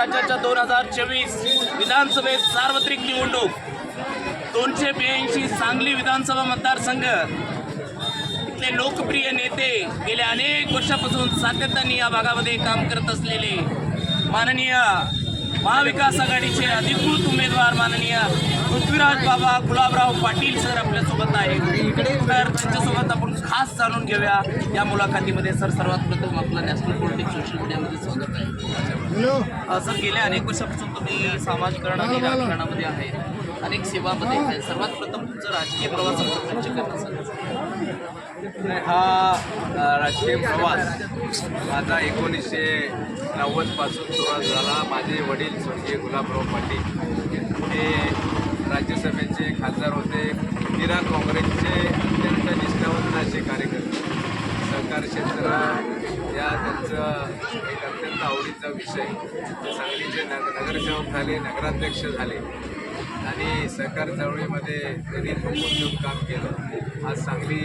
राज्याच्या दोन हजार चोवीस विधानसभेत सार्वत्रिक निवडणूक. दोनशे ब्याऐंशी सांगली विधानसभा मतदारसंघ. इथले लोकप्रिय नेते गेल्या अनेक वर्षापासून सातत्याने या भागामध्ये काम करत असलेले माननीय महाविकास आघाडीचे अधिकृत उमेदवार माननीय पृथ्वीराज बाबा गुलाबराव पाटील सर आपल्यासोबत आहेत. तर त्यांच्यासोबत आपण खास जाणून घेऊया. या मुलाखतीमध्ये सर सर्वात प्रथम आपलं नॅशनल पॉलिटिक्स सोशल मीडियामध्ये स्वागत आहे. सर गेल्या अनेक वर्षापासून तुम्ही समाजकारण आणि राजकारणामध्ये आहे. अनेक सेवामध्ये आहे. सर्वात प्रथम तुमचं राजकीय प्रवासाचं प्रेक्षकांना सांगा हा राजकीय प्रवास. माझा एकोणीसशे नव्वदपासून सुरुवात झाला. माझे वडील स्वर्गीय गुलाबराव पाटील. हे राज्यसभेचे खासदार होते. इंदिरा काँग्रेसचे अत्यंत निष्ठावंत असे कार्यकर्ते. सहकार क्षेत्र या त्यांचं एक अत्यंत आवडीचा विषय. सांगलीचे नग नगरसेवक झाले नगराध्यक्ष झाले. आणि सहकार चळवळीमध्ये त्यांनी खूप काम केलं. आज सांगली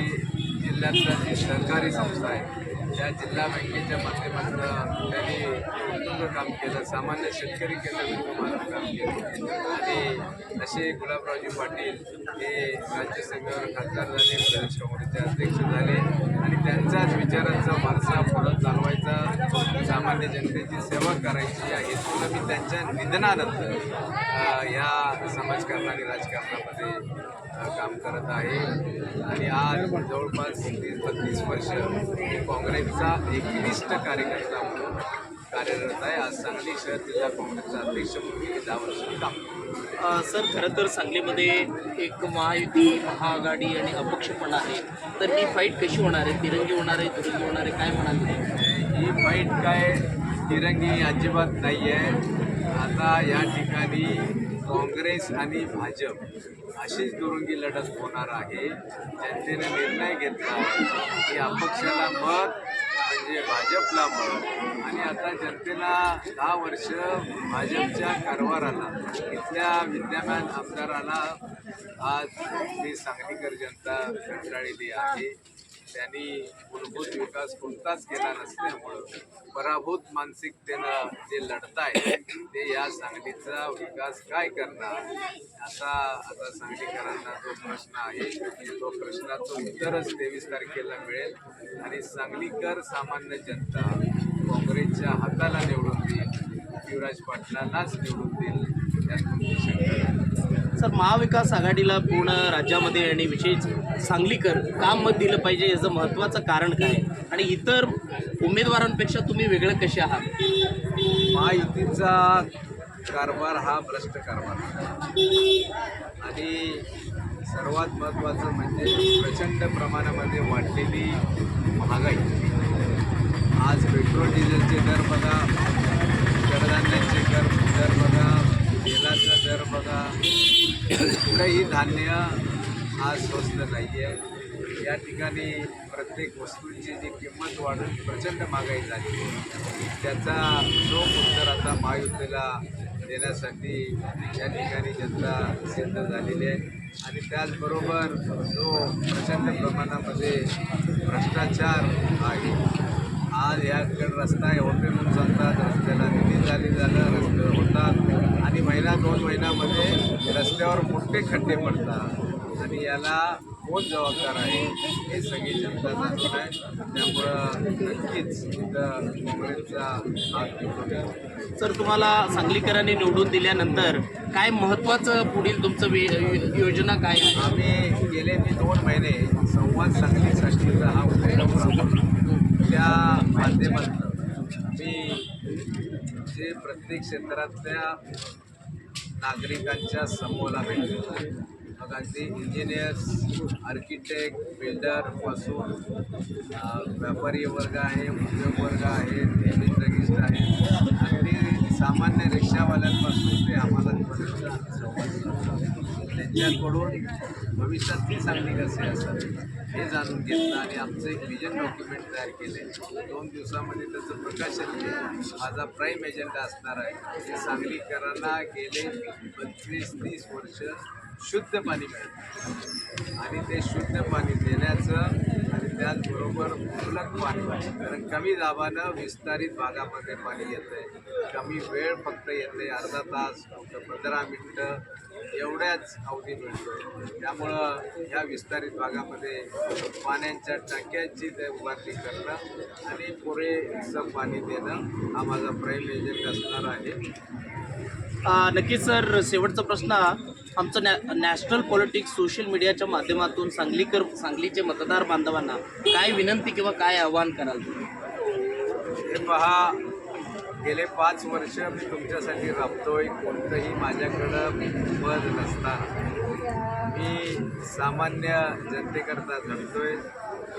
जिल्ह्यातलं जी सहकारी संस्था आहे त्या जिल्हा बँकेच्या माध्यमातून त्यांनी उत्तुंग काम केलं. सामान्य शेतकरी केंद्र काम केलं. आणि असे गुलाबरावजी पाटील हे राज्यसभेवर खासदार झाले प्रदेश काँग्रेसचे अध्यक्ष झाले आणि त्यांच्याच विचारांचा वारसा परत चालवायचा सामान्य जनतेची सेवा करायची या हेतूनं मी त्यांच्या निधनानंतर ह्या या समाजकारण आणि राजकारणामध्ये काम करत आहे. आणि आज जवळपास तीस बत्तीस वर्ष मी काँग्रेसचा एकनिष्ठ कार्यकर्ता म्हणून कार्यरत आहे. आज सांगली शहर जिल्हा काँग्रेसचा अध्यक्ष म्हणून दहा वर्ष काम सर खरं तर सांगलीमध्ये एक महायुती महाआघाडी आणि अपक्ष पण आहे. तर ही फाईट कशी होणार आहे? तिरंगी होणार आहे दुरंगी होणार आहे? काय म्हणाल? ही फाईट काय? तिरंगी अजिबात नाही आहे आता या ठिकाणी काँग्रेस आणि भाजप अशीच दुरंगी लढत होणार आहे. जनतेने निर्णय घेतला की अपक्षाला मत म्हणजे भाजपला मत आणि आता जनतेला दहा वर्ष भाजपच्या कारभाराला इथल्या विद्यमान आमदाराला आज ही सांगलीकर जनता कंटाळलेली आहे. त्यांनी मूलभूत विकास कोणताच केला नसल्यामुळं पराभूत मानसिकतेनं जे लढताय ते या सांगलीचा विकास काय करणार? असा आता सांगलीकरांना जो प्रश्न आहे तो प्रश्नाचं उत्तरच तेवीस तारखेला मिळेल. आणि सांगलीकर सामान्य जनता काँग्रेसच्या हाताला निवडून देईल शिवराज पाटलांनाच निवडून देईल शंका सर महाविकास आघाडीला पूर्ण राज्यामध्ये आणि विशेष सांगलीकर काम मत दिलं पाहिजे याचं महत्त्वाचं कारण काय? आणि इतर उमेदवारांपेक्षा तुम्ही वेगळं कसे आहात? महायुतीचा कारभार हा भ्रष्ट कारभार. आणि सर्वात महत्त्वाचं म्हणजे प्रचंड प्रमाणामध्ये वाढलेली महागाई. आज पेट्रोल डिझेलचे दर बघा कडधान्याचे दर दर बघा तेलाचा दर बघा. कुठंही धान्य आज स्वस्त नाही आहे या ठिकाणी प्रत्येक वस्तूंची जी किंमत वाढून प्रचंड महागाई झाली. त्याचा जो उत्तर आता महायुद्धेला देण्यासाठी या ठिकाणी जनता सिद्ध झालेली आहे. आणि त्याचबरोबर जो प्रचंड प्रमाणामध्ये भ्रष्टाचार आहे आज याकडे रस्ता आहे होते म्हणून सांगतात रस्त्याला निधी झाली झालं रस्ते होतात. आणि महिना दोन महिन्यामध्ये रस्त्यावर मोठे खड्डे पडतात. आणि याला कोण जबाबदार आहे. हे सगळी जनता जाणून आहे. त्यामुळं नक्कीच इथं काँग्रेसचा हात सर तुम्हाला सांगलीकरांनी निवडून दिल्यानंतर काय महत्त्वाचं पुढील तुमचं वे यो- योजना काय आहे? आम्ही गेले मी दोन महिने संवाद सांगलीसाठीचा हा उपक्रम राबवला त्या माध्यमातून मी जे प्रत्येक क्षेत्रातल्या नागरिकांच्या समूहाला भेटतो मग अगदी इंजिनियर्स आर्किटेक्ट बिल्डरपासून व्यापारी वर्ग आहे उद्योग वर्ग आहे रजिस्ट आहे. अगदी सामान्य रिक्षावाल्यांपासून ते आम्हाला त्यांच्याकडून भविष्यात संवाद सांगली त्यांच्याकडून भविष्यातली कसे असावी हे जाणून घेतलं आणि आमचं एक विजन डॉक्युमेंट तयार केले. दोन दिवसामध्ये त्याचं प्रकाशन केलं. माझा प्राईम एजेंडा असणार आहे. सांगलीकरांना गेले पंचवीस तीस वर्ष शुद्ध पाणी मिळतं आणि ते शुद्ध पाणी देण्याचं आणि त्याचबरोबर मुबलक पाणी कारण कमी दाबानं विस्तारित भागामध्ये पाणी येतंय. कमी वेळ फक्त येते अर्धा तास फक्त पंधरा मिनटं एवढ्याच अवधी मिळतो त्यामुळं ह्या विस्तारित भागामध्ये पाण्याच्या टाक्यांची ते उभारणी करणं आणि पुरेसं पाणी देणं हा माझा प्राईम एजंट असणार आहे. नक्कीच सर. शेवटचा प्रश्न आमचं नॅ नॅशनल पॉलिटिक्स सोशल मीडियाच्या माध्यमातून सांगलीकर सांगलीचे मतदार बांधवांना काय विनंती किंवा काय आव्हान कराल तुम्ही? हे पहा गेले पाच वर्ष मी तुमच्यासाठी राबतोय कोणतंही माझ्याकडं पद नसताना. मी सामान्य जनतेकरता झडतोय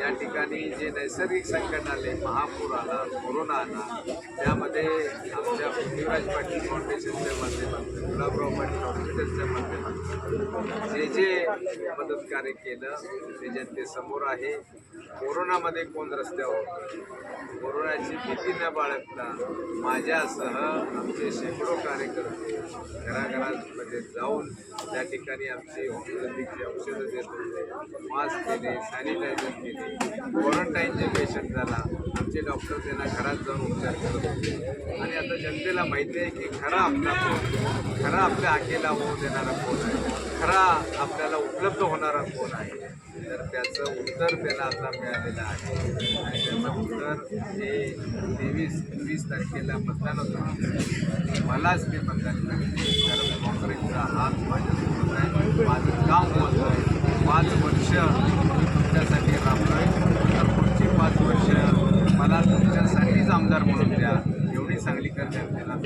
या ठिकाणी जे नैसर्गिक संकट आले महापूर आला कोरोना आला त्यामध्ये आमच्या पृथ्वीराज पाटील फाउंडेशनच्या माध्यमातून गुलाबराव पाटील हॉस्पिटलच्या माध्यमातून जे जे मदत कार्य केलं ते जनतेसमोर आहे. कोरोनामध्ये कोण रस्त्यावर कोरोनाची भीती न बाळगता माझ्यासह आमचे शेकडो कार्यकर्ते घराघरांमध्ये जाऊन त्या ठिकाणी आमची होमिओपॅथिकची औषधं देत होते. मास्क दिले सॅनिटायझर केले क्वारंटाईनचे पेशंट झाला आमचे डॉक्टर त्यांना घरात जाऊन उपचार करत होते. आणि आता जनतेला माहिती आहे की खरा आपला फोन खरा आपल्या आखेला होऊ देणारा फोन आहे. खरा आपल्याला उपलब्ध होणारा फोन आहे. तर त्याचं उत्तर त्याला आता मिळालेलं आहे. आणि त्याचं उत्तर हे तेवीस वीस तारखेला मतदान होतं. मलाच ते मतदान करायचे कारण काँग्रेसचा हात माझ्यासोबत आहे. माझं काम होत आहे. पाच वर्ष त्यासाठी तुमच्यासाठी राबलोय तर पुढची पाच वर्ष मला तुमच्यासाठीच आमदार म्हणून द्या. एवढी चांगली करण्यात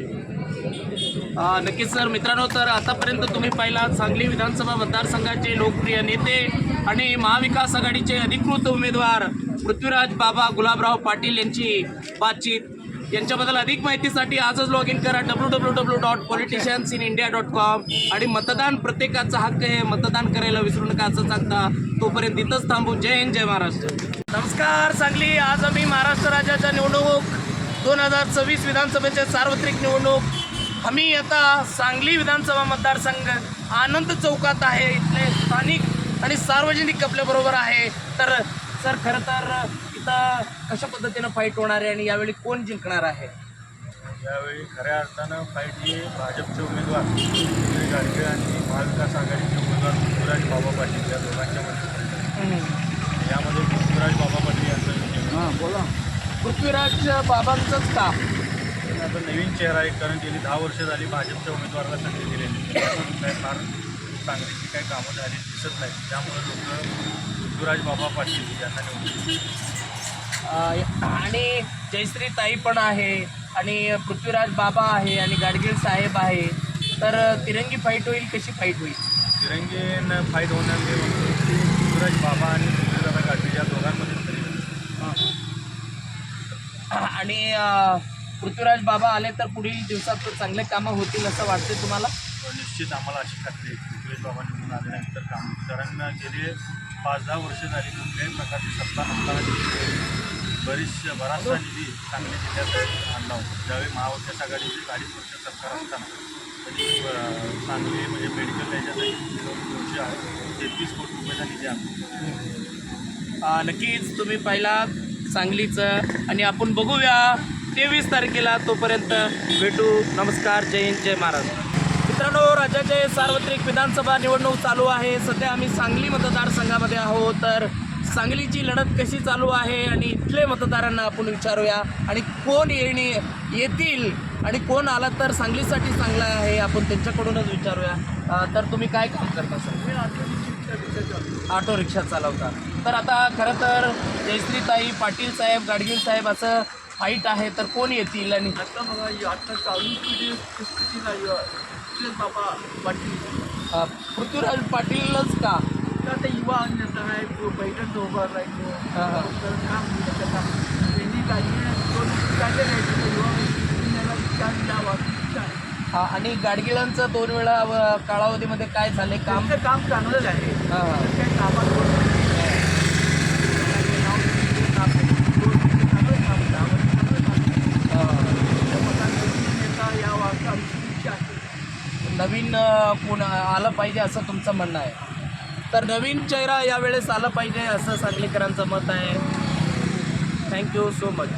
नक्कीच सर. मित्रांनो तर आतापर्यंत तुम्ही पाहिला सांगली विधानसभा मतदारसंघाचे लोकप्रिय नेते आणि महाविकास आघाडीचे अधिकृत उमेदवार पृथ्वीराज बाबा गुलाबराव पाटील यांची बातचीत. यांच्याबद्दल अधिक माहितीसाठी आजच लॉग इन करा W W W dot politicians in India dot com आणि मतदान प्रत्येकाचा हक्क आहे. मतदान करायला विसरू नका असं सांगता. तोपर्यंत इथंच थांबू जय हिंद जय महाराष्ट्र. नमस्कार सांगली. आज आम्ही महाराष्ट्र राज्याच्या निवडणूक दोन हजार सव्वीस विधानसभेच्या सार्वत्रिक निवडणूक. आम्ही आता सांगली विधानसभा मतदारसंघ आनंद चौकात आहे. इथले स्थानिक आणि सार्वजनिक आपल्याबरोबर आहे. तर सर खरं तर इथं कशा पद्धतीनं फाईट होणार आहे आणि यावेळी कोण जिंकणार आहे? यावेळी खऱ्या अर्थानं फाईट ही भाजपचे उमेदवार सुनील गाडगे आणि महाविकास आघाडीचे उमेदवार पृथ्वीराज बाबा पाटील या दोघांच्या मध्ये. यामध्ये पृथ्वीराज बाबा पाटील यांचा हां बोला. पृथ्वीराज बाबांचंच का? आता नवीन चेहरा आहे कारण गेली. दहा वर्ष झाली भाजपच्या उमेदवाराला संधी दिलेली काय फार चांगलीची काही कामं झाली दिसत नाही त्यामुळे लोक पृथ्वीराज बाबा पाटील यांना निवडून आणि जयश्री ताई पण आहे आणि पृथ्वीराज बाबा आहे आणि गाडगीळ साहेब आहे. तर तिरंगी फाईट होईल कशी फाईट होईल? तिरंगीनं फाईट होण्याचे पृथ्वीराज बाबा आणि पृथ्वीराज गाडगे या दोघांमध्ये आणि पृथ्वीराज बाबा आले तर पुढील दिवसात चांगले कामं होतील असं वाटते तुम्हाला? निश्चित आम्हाला अशी खात्री सुरेश बाबा निवडून आल्यानंतर काम कारण गेले पाच दहा वर्ष झाली कुठल्याही प्रकारची सत्ता नसताना देखील बरीचशा बराचसा निधी सांगली जिल्ह्यात आणला होता. ज्यावेळी महाविकास आघाडीची अडीच वर्ष सरकार असताना त्यांनी सांगली म्हणजे मेडिकल याच्यासाठी दोनशे तेहतीस कोटी रुपयाचा निधी आणला नक्कीच तुम्ही पहिला सांगलीचं आणि आपण बघूया तेवीस तारखेला तोपर्यंत भेटू. नमस्कार जय हिंद जय महाराष्ट्र मित्रांनो राज्याचे सार्वत्रिक विधानसभा निवडणूक चालू आहे. सध्या आम्ही सांगली मतदारसंघामध्ये आहोत. तर सांगलीची लढत कशी चालू आहे आणि इथले मतदारांना आपण विचारूया. आणि कोण येणे येतील आणि कोण आला तर सांगलीसाठी चांगला आहे आपण त्यांच्याकडूनच विचारूया. तर तुम्ही काय काम करता सर? ऑटो रिक्षा चालवता. तर आता खरं तर जयश्रीताई पाटील साहेब गाडगीळ साहेब असं फाईट आहे तर कोण येतील आणि आता बघा आता चालू पिढी बाबा पाटील. पृथ्वीराज पाटीलच का? आता युवा आहे तो बैठक उभा हा. तर काम त्याचा त्यांनी युवा. हा, आणि गाडगिळांचं दोन वेळा कालावधीमध्ये काय झाले काम? काम चांगलंच आहे. काही कामात काम काम, काम नवीन कोण आलं पाहिजे असं तुमचं म्हणणं आहे? तर नवीन चेहरा यावेळेस आला पाहिजे असं सांगलीकरांचं मत आहे. Thank you so much